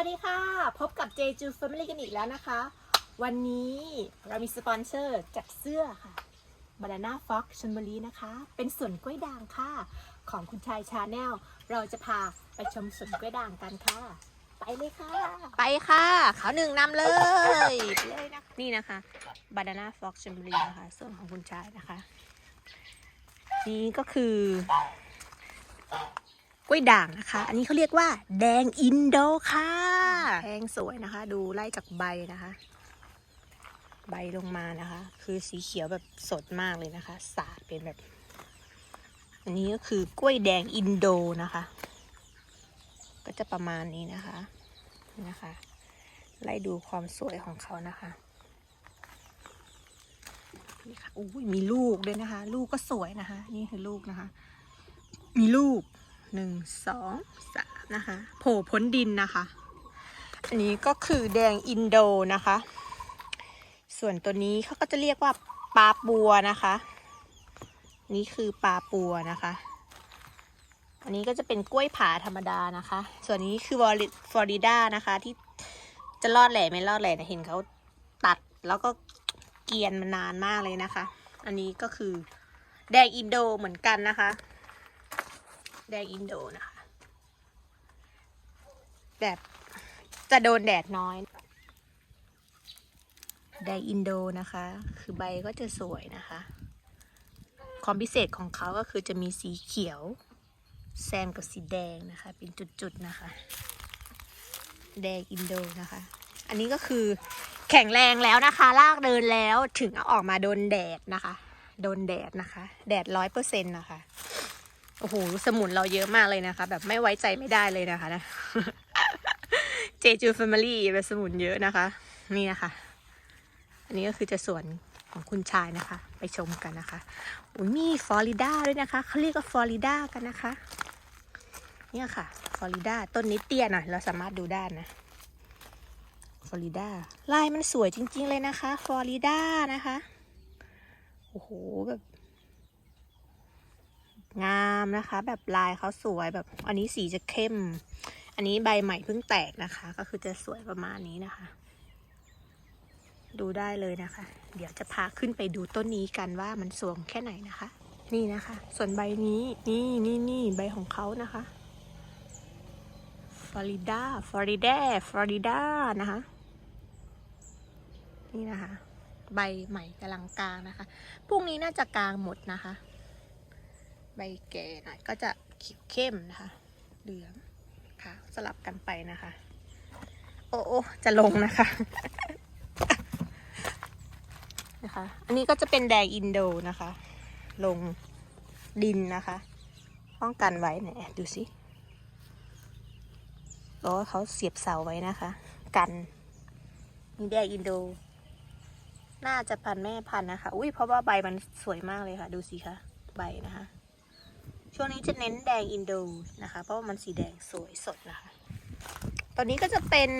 วัสดีค่ะ พบกับ Jeju Family กันอีกแล้วนะคะ วันนี้เรามีสปอนเซอร์จากเสื้อค่ะ Banana Fox ชนบุรีนะคะ เป็นสวนกล้วยด่างค่ะ ของคุณชายชาแนล เราจะพาไปชมสวนกล้วยด่างกันค่ะ ไปเลยค่ะ ไปค่ะเขาหนึ่งนำเลยไปเลยนะนี่นะคะ Banana Fox ชลบุรีนะคะส่วนของคุณชายนะคะ นี่ก็คือกล้วยด่างนะคะ อันนี้เขาเรียกว่าแดงอินโดค่ะ แพงสวยนะคะ ดูไล่จากใบนะคะ ใบลงมานะคะ คือสีเขียวแบบสดมากเลยนะคะ สาดเป็นแบบ อันนี้ก็คือกล้วยแดงอินโดนะคะ ก็จะประมาณนี้นะคะนะคะ ไล่ดูความสวยของเขานะคะนี่ค่ะอุ้ยมีลูกด้วยนะคะ ลูกก็สวยนะคะ นี่คือลูกนะคะ มีลูกหนึ่งสองสามนะคะ โผล่พ้นดินนะคะ อันนี้ก็คือแดงอินโดนะคะ ส่วนตัวนี้เขาก็จะเรียกว่าปลาปัวนะคะ นี่คือปลาปัวนะคะ อันนี้ก็จะเป็นกล้วยผาธรรมดานะคะ ส่วนนี้คือฟลอริดานะคะที่จะรอดแหล่ไม่รอดแหล่นะเห็นเขาตัดแล้วก็เกียนมานานมากเลยนะคะ อันนี้ก็คือแดงอินโดเหมือนกันนะคะ แดงอินโดนะคะ แบบ จะโดนแดดน้อยแดงอินโดนะคะ คือใบก็จะสวยนะคะ ความพิเศษของเขาก็คือจะมีสีเขียวแซมกับสีแดงนะคะ เป็นจุดๆนะคะ แดงอินโดนะคะ อันนี้ก็คือแข็งแรงแล้วนะคะลากเดินแล้วถึงเอาออกมาโดนแดดนะคะ โดนแดดนะคะ แดดร้อยเปอร์เซ็นต์นะคะโอ้โหสมุนเราเยอะมากเลยนะคะ แบบไม่ไว้ใจไม่ได้เลยนะคะนะ เจจูแฟมิลี่เป็นสมุนเยอะนะคะ นี่นะคะอันนี้ก็คือจะสวนของคุณชายนะคะ ไปชมกันนะคะอุ้ยมีฟลอริดาด้วยนะคะเขาเรียกว่าฟลอริดากันนะคะ เนี่ยค่ะฟลอริดาต้นนี้เตี้ยหน่อยเราสามารถดูได้นะฟลอริดาลายมันสวยจริง ๆ เลยนะคะฟลอริดานะคะโอ้โหแบบงามนะคะ แบบลายเขาสวยแบบอันนี้สีจะเข้ม อันนี้ใบใหม่เพิ่งแตกนะคะ ก็คือจะสวยประมาณนี้นะคะ ดูได้เลยนะคะ เดี๋ยวจะพาขึ้นไปดูต้นนี้กันว่ามันสวงแค่ไหนนะคะ นี่นะคะ ส่วนใบนี้นี่นี่นี่ใบของเขานะคะฟลอริดาฟลอริดาฟลอริดานะคะ นี่นะคะ ใบใหม่กำลังกลางนะคะพรุ่งนี้น่าจะกลางหมดนะคะ ใบแก่หน่อยก็จะเขียวเข้มนะคะ เหลือง ค่ะ สลับกันไปนะคะ โอ้โอจะลงนะคะนะคะ อันนี้ก็จะเป็นแดงอินโดนะคะ ลงดินนะคะ ป้องกันไว้ไหนดูสิโอ้เขาเสียบเสาไว้นะคะ กันมีแดงอินโด น่าจะพันแม่พันนะคะ อุ้ยเพราะว่าใบมันสวยมากเลยค่ะ ดูสิคะใบนะคะ ช่วงนี้จะเน้นแดงอินโดนะคะ เพราะว่ามันสีแดงสวยสดนะคะ ตัวนี้ก็จะเป็น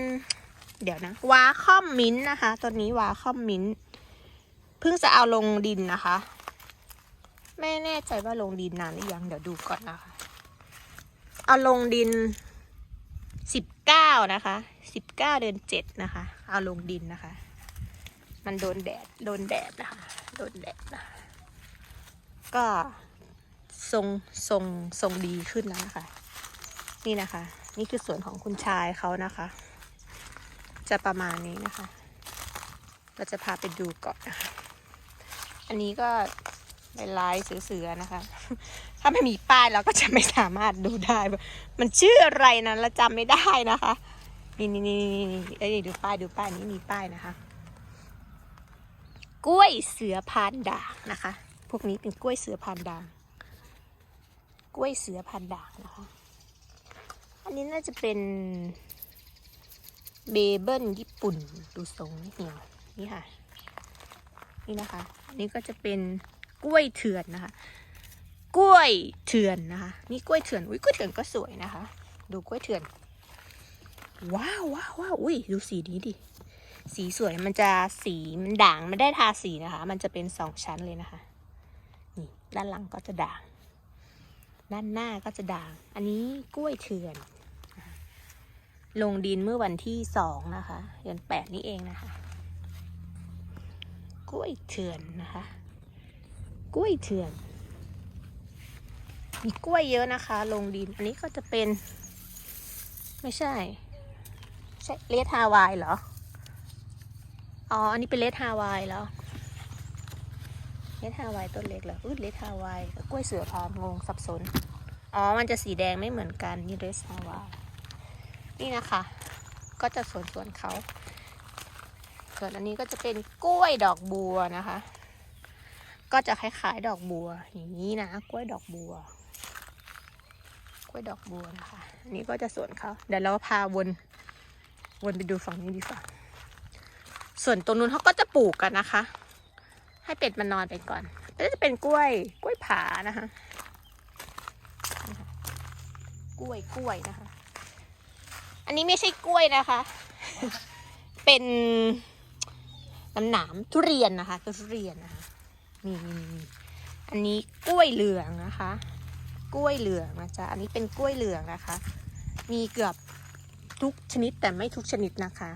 เดี๋ยวนะวาคอมมิ้นนะคะ ตัวนี้วาคอมมิ้นเพิ่งจะเอาลงดินนะคะ ไม่แน่ใจว่าลงดินนานหรือยัง เดี๋ยวดูก่อนนะคะ เอาลงดินสิบเก้านะคะสิบเก้าเดือนเจ็ดนะคะ เอาลงดินนะคะ มันโดนแดด โดนแดดนะคะ โดนแดดนะะก็ ทรงทรงทรงดีขึ้นแล้วนะคะ นี่นะคะ นี่คือส่วนของคุณชายเขานะคะ จะประมาณนี้นะคะ เราจะพาไปดูก่อนนะคะ อันนี้ก็เป็นลายเสือๆนะคะ ถ้าไม่มีป้ายเราก็จะไม่สามารถดูได้ มันชื่ออะไรนะเราจำไม่ได้นะคะนี่นี่นี่นี่นี่เอ้ดูป้ายดูป้ายนี้มีป้ายนะคะ กล้วยเสือพานด่างนะคะ พวกนี้เป็นกล้วยเสือพานด่าง กล้วยเสือพานด่างนะคะ อันนี้น่าจะเป็นเบเบิลญี่ปุ่นดูทรงเหี่ยวนี่ค่ะ นี่นะคะนี่ก็จะเป็นกล้วยเถื่อนนะคะ กล้วยเถื่อนนะคะนี่กล้วยเถื่อนอุ้ยกล้วยเถื่อนก็สวยนะคะ ดูกล้วยเถื่อน ว้าวว้าวว้าวอุ้ยดูสีนี้ดิสีสวยมันจะสีมันด่างไม่ได้ทาสีนะคะ มันจะเป็นสองชั้นเลยนะคะ นี่ด้านหลังก็จะด่าง ด้านหน้าก็จะด่าง อันนี้กล้วยเถื่อน ลงดินเมื่อวันที่สองนะคะ เดือนแปดนี่เองนะคะ กล้วยเถื่อนนะคะ กล้วยเถื่อน มีกล้วยเยอะนะคะ ลงดิน อันนี้ก็จะเป็น ไม่ใช่ ใช่เลดฮาวายเหรอ อ๋อ อันนี้เป็นเลดฮาวายแล้ว เลดฮาวายต้นเล็กเหรออุ้ยเลดฮาวายกล้วยเสือพามงงสับสน อ๋อ มันจะสีแดงไม่เหมือนกัน นี่เลดฮาวายนี่นะคะ ก็จะสวนสวนเขา ส่วนอันนี้ก็จะเป็นกล้วยดอกบัวนะคะ ก็จะคล้ายๆดอกบัว อย่างนี้นะ กล้วยดอกบัว กล้วยดอกบัวนะคะ อันนี้ก็จะสวนเขา เดี๋ยวเราพาวน วนไปดูฝั่งนี้ดีกว่าส่วนตรงนู้นเขาก็จะปลูกกันนะคะ ให้เป็ดมันนอนไปก่อนแล้วจะเป็นกล้วยกล้วยผานะคะ กล้วยกล้วยนะคะ อันนี้ไม่ใช่กล้วยนะคะ เป็นน้ำหนามทุเรียนนะคะคือทุเรียนนะคะนี่นี่นี่อันนี้กล้วยเหลืองนะคะ กล้วยเหลืองนะจ๊ะอันนี้เป็นกล้วยเหลืองนะคะ มีเกือบทุกชนิดแต่ไม่ทุกชนิดนะคะ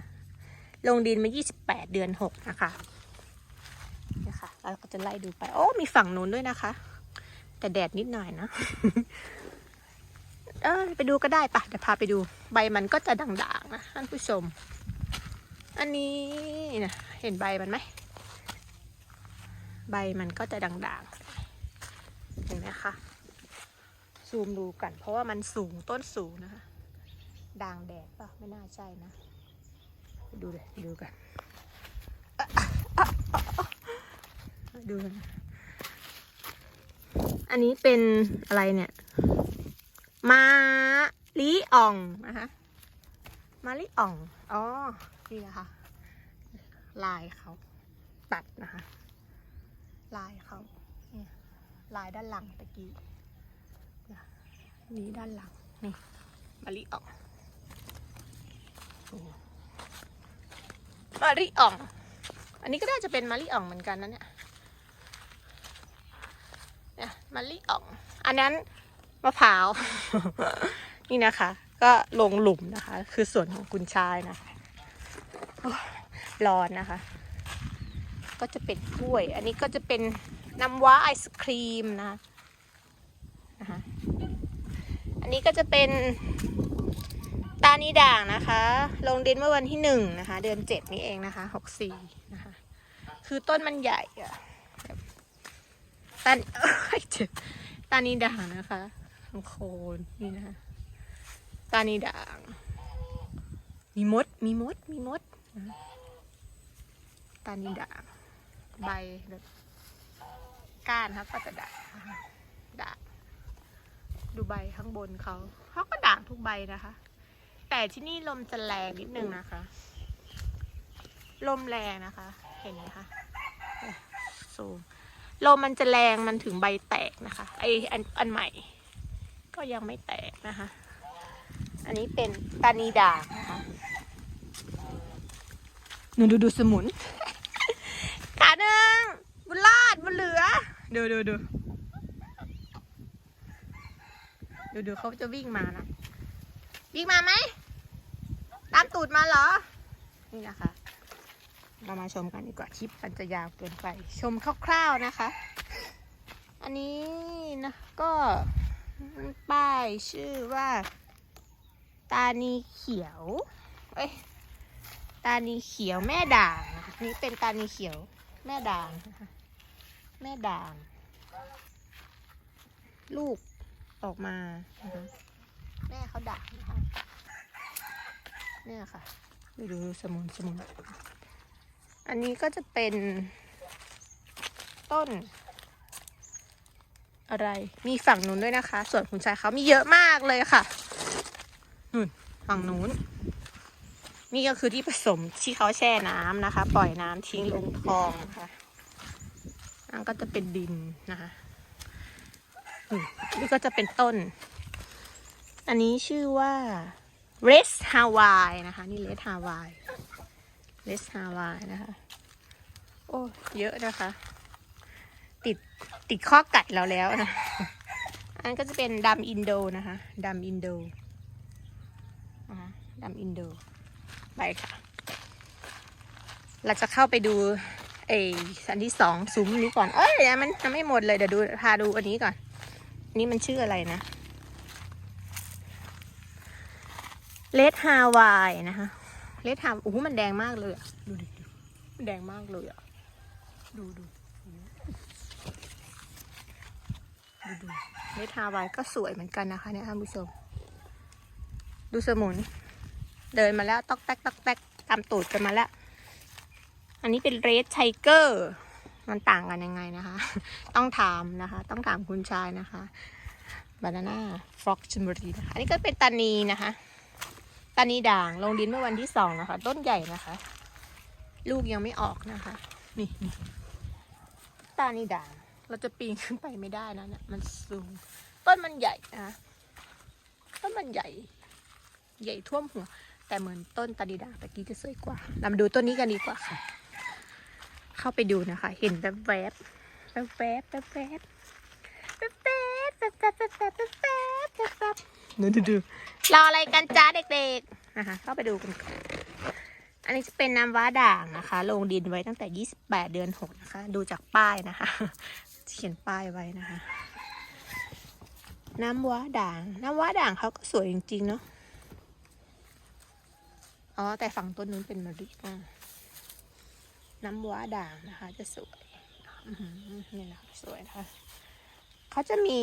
ลงดินมา 28 เดือน 6 นะคะ เราก็จะไล่ดูไป โอ้ มีฝั่งนู้นด้วยนะคะ แต่แดดนิดหน่อยนะ เออไปดูก็ได้ปะเดี๋ยวพาไปดู ใบมันก็จะด่างๆนะท่านผู้ชม อันนี้นะเห็นใบมันไหม ใบมันก็จะด่างๆ เห็นไหมคะ ซูมดูกัน เพราะว่ามันสูงต้นสูงนะคะด่างแดดปะไม่น่าใช่นะ ดูเลยดูกันอะอะอะอะ ดูกันอันนี้เป็นอะไรเนี่ย มาลิอ่องนะคะมาลิอ่อง อ๋อ นี่นะคะ ลายเขาตัดนะคะ ลายเขาลายด้านหลังตะกี้ นี่ด้านหลัง นี่มาลิอ่องมาลิอ่อง อันนี้ก็น่าจะเป็นมาลิอ่องเหมือนกันนะเนี่ย เนี่ย มาลิอ่อง อันนั้นมะพร้าว นี่นะคะ ก็ลงหลุมนะคะ คือส่วนของคุณชายนะคะร้อนนะคะ ก็จะเป็นกล้วย อันนี้ก็จะเป็นน้ำว้าไอศครีมนะนะคะ อันนี้ก็จะเป็นตานีด่างนะคะ ลงดินเมื่อวันที่หนึ่งนะคะ เดือนเจ็ดนี้เองนะคะหกสี่นะคะ คือต้นมันใหญ่อะ ตาเอ้ยเจ็บตานีด่างนะคะโคนนี่นะคะตานีด่าง มีมด มีมด มีมด ตานีด่าง ใบแบบก้านครับก็จะด่างด่างดูใบข้างบนเขาเขาก็ด่างทุกใบนะคะ แต่ที่นี่ลมจะแรงนิดนึงนะคะ ลมแรงนะคะ เห็นไหมคะ สูง ลมมันจะแรงมันถึงใบแตกนะคะไออันอันใหม่ ก็ยังไม่แตกนะคะ อันนี้เป็นตานีด่างนะคะหนูดูดูสมุนขาหนึ่งบุญรอดบุญเหลือ ดูดูดูดูดูเขาจะวิ่งมานะ วิ่งมาไหม ตามตูดมาเหรอ นี่นะคะ เรามาชมกันดีกว่าคลิปมันจะยาวเกินไป ชมคร่าวๆนะคะ อันนี้นะก็ป้ายชื่อว่า ตานีเขียวเอ้ยตานีเขียวแม่ด่างนี่เป็นตานีเขียวแม่ด่างนะคะแม่ด่าง ลูกออกมาแม่เขาด่างนะคะเนี่ยค่ะ ดูดูสมุนสมุน อันนี้ก็จะเป็นต้น อะไร มีฝั่งนู้นด้วยนะคะ ส่วนคุณชายเขามีเยอะมากเลยค่ะนู่นฝั่งนู้น นี่ก็คือที่ผสมที่เขาแช่น้ำนะคะ ปล่อยน้ำทิ้งลงคลองค่ะอันก็จะเป็นดินนะคะนี่ก็จะเป็นต้น อันนี้ชื่อว่า Red Hawaii นะคะ นี่เลสฮาวาย Red Hawaii Red Hawaii นะคะ โอ้ เยอะนะคะ ติดติดข้อกัดเราแล้วนะ อันก็จะเป็นดำอินโดนะคะดำอินโดนะคะดำอินโดไปค่ะ เราจะเข้าไปดูไอ้อันที่สองซุ้มนี้ก่อน เอ้ยยังมันยังไม่หมดเลย เดี๋ยวดูพาดูอันนี้ก่อนอันนี้มันชื่ออะไรนะเลดฮาวายนะคะ เลดฮาวโอ้โหมันแดงมากเลยอะ ดูดิดูมันแดงมากเลยอะ ดูดูดูดูเลดฮาวายก็สวยเหมือนกันนะคะเนี่ยท่านผู้ชม ดูสมุน เดินมาแล้วตอกแตกตอกแตกตามตูดกันมาแล้ว อันนี้เป็นเรดไทเกอร์มันต่างกันยังไงนะคะ ต้องถามนะคะ ต้องถามคุณชายนะคะบานาน่าฟล็อกชมบุรีนะคะ อันนี้ก็เป็นตานีนะคะ ตานีด่างลงดินเมื่อวันที่สองนะคะ ต้นใหญ่นะคะ ลูกยังไม่ออกนะคะ นี่นี่ตานีด่าง เราจะปีนขึ้นไปไม่ได้นะเนี่ยมันสูง ต้นมันใหญ่นะคะต้นมันใหญ่ ใหญ่ท่วมหัว แต่เหมือนต้นตาดีด่างตะกี้จะสวยกว่าเรามาดูต้นนี้กันดีกว่าค่ะ เข้าไปดูนะคะ เห็นแบบแวบแบบแวบแบบแวบแบบแวบแบบแวบแบบแวบแบบแวบแบบแวบ ดูดูดูรออะไรกันจ้าเด็กๆนะคะเข้าไปดูกันก่อนอันนี้จะเป็นน้ำว้าด่างนะคะ ลงดินไว้ตั้งแต่ 28 เดือน 6 นะคะ ดูจากป้ายนะคะ เขียนป้ายไว้นะคะ น้ำว้าด่าง น้ำว้าด่างเขาก็สวยจริงๆเนาะ อ๋อ แต่ฝั่งต้นนู้นเป็นมะลิน้ำว้าด่างนะคะ จะสวยนี่นะคะสวยนะคะเขาจะมี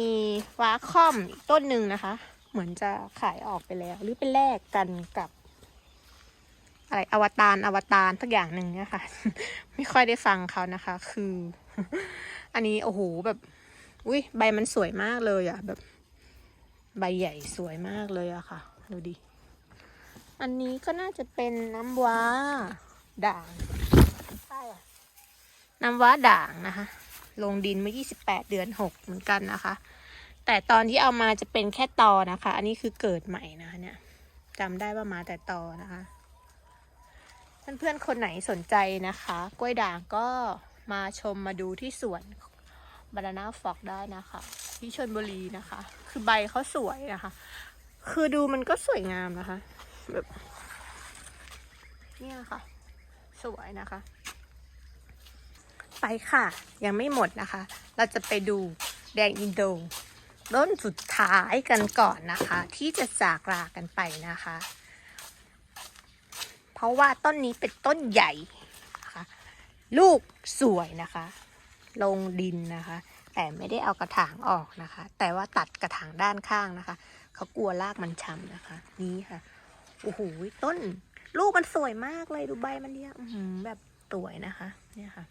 ว้าค่อมอีกต้นหนึ่งนะคะ เหมือนจะขายออกไปแล้ว หรือเป็นแลกกันกับอะไรอวตารอวตารสักอย่างหนึ่งเนี่ยค่ะ ไม่ค่อยได้ฟังเขานะคะ คือ อันนี้โอ้โหแบบอุ้ยใบมันสวยมากเลยอะแบบ ใบใหญ่สวยมากเลยอะค่ะดูดิอันนี้ก็น่าจะเป็นน้ำว้าด่างใช่อะน้ำว้าด่างนะคะ ลงดินเมื่อ 28 เดือน 6 เหมือนกันนะคะ แต่ตอนที่เอามาจะเป็นแค่ตอนะคะ อันนี้คือเกิดใหม่นะคะเนี่ยจำได้ว่ามาแต่ตอนะคะเพื่อนๆคนไหนสนใจนะคะ กล้วยด่างก็มาชมมาดูที่สวนบานาน่าฟอกได้นะคะ ที่ชลบุรีนะคะ คือใบเขาสวยนะคะ คือดูมันก็สวยงามนะคะแบบเนี่ยค่ะ สวยนะคะ ไปค่ะ ยังไม่หมดนะคะ เราจะไปดูแดงอินโด ต้นสุดท้ายกันก่อนนะคะ ที่จะจากลากันไปนะคะ เพราะว่าต้นนี้เป็นต้นใหญ่นะคะลูกสวยนะคะ ลงดินนะคะ แต่ไม่ได้เอากระถางออกนะคะ แต่ว่าตัดกระถางด้านข้างนะคะ เขากลัวรากมันช้ำนะคะ นี่ค่ะโอ้โหต้น ลูกมันสวยมากเลยดูใบมันเนี่ยแบบสวยนะคะ เนี่ยค่ะ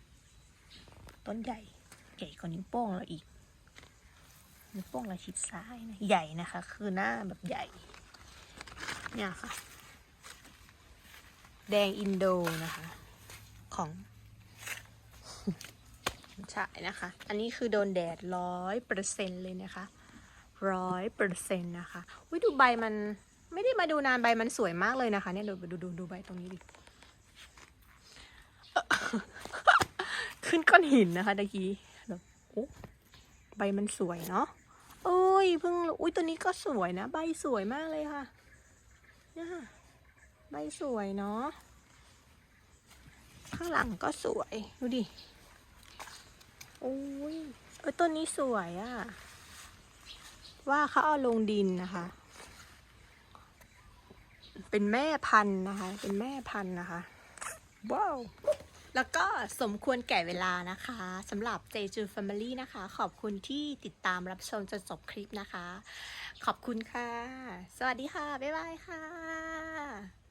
ต้นใหญ่ใหญ่กว่านิ้วโป้งเราอีก นิ้วโป้งเราชิดซ้ายนะใหญ่นะคะ คือหน้าแบบใหญ่ เนี่ยค่ะ แดงอินโดนะคะ ของใช่นะคะ อันนี้คือโดนแดดร้อยเปอร์เซ็นเลยนะคะร้อยเปอร์เซ็นต์นะคะวิดูใบมันไม่ได้มาดูนานใบมันสวยมากเลยนะคะ เนี่ยดูดูดูดูใบตรงนี้ดิ ขึ้นก้อนหินนะคะตะกี้แบบโอ้ ใบมันสวยเนาะโอ้ยเพิ่งอุ้ยตัวนี้ก็สวยนะ ใบสวยมากเลยค่ะเนี่ยค่ะใบสวยเนาะข้างหลังก็สวยดูดิโอ้ยเออต้นนี้สวยอะ่ะ ว่าเขาเอาลงดินนะคะ เป็นแม่พันธุ์นะคะ เป็นแม่พันธุ์นะคะ ว้าว แล้วก็สมควรแก่เวลานะคะสำหรับเจจูแฟมิลี่นะคะ ขอบคุณที่ติดตามรับชมจนจบคลิปนะคะ ขอบคุณค่ะ สวัสดีค่ะ บ๊ายบายค่ะ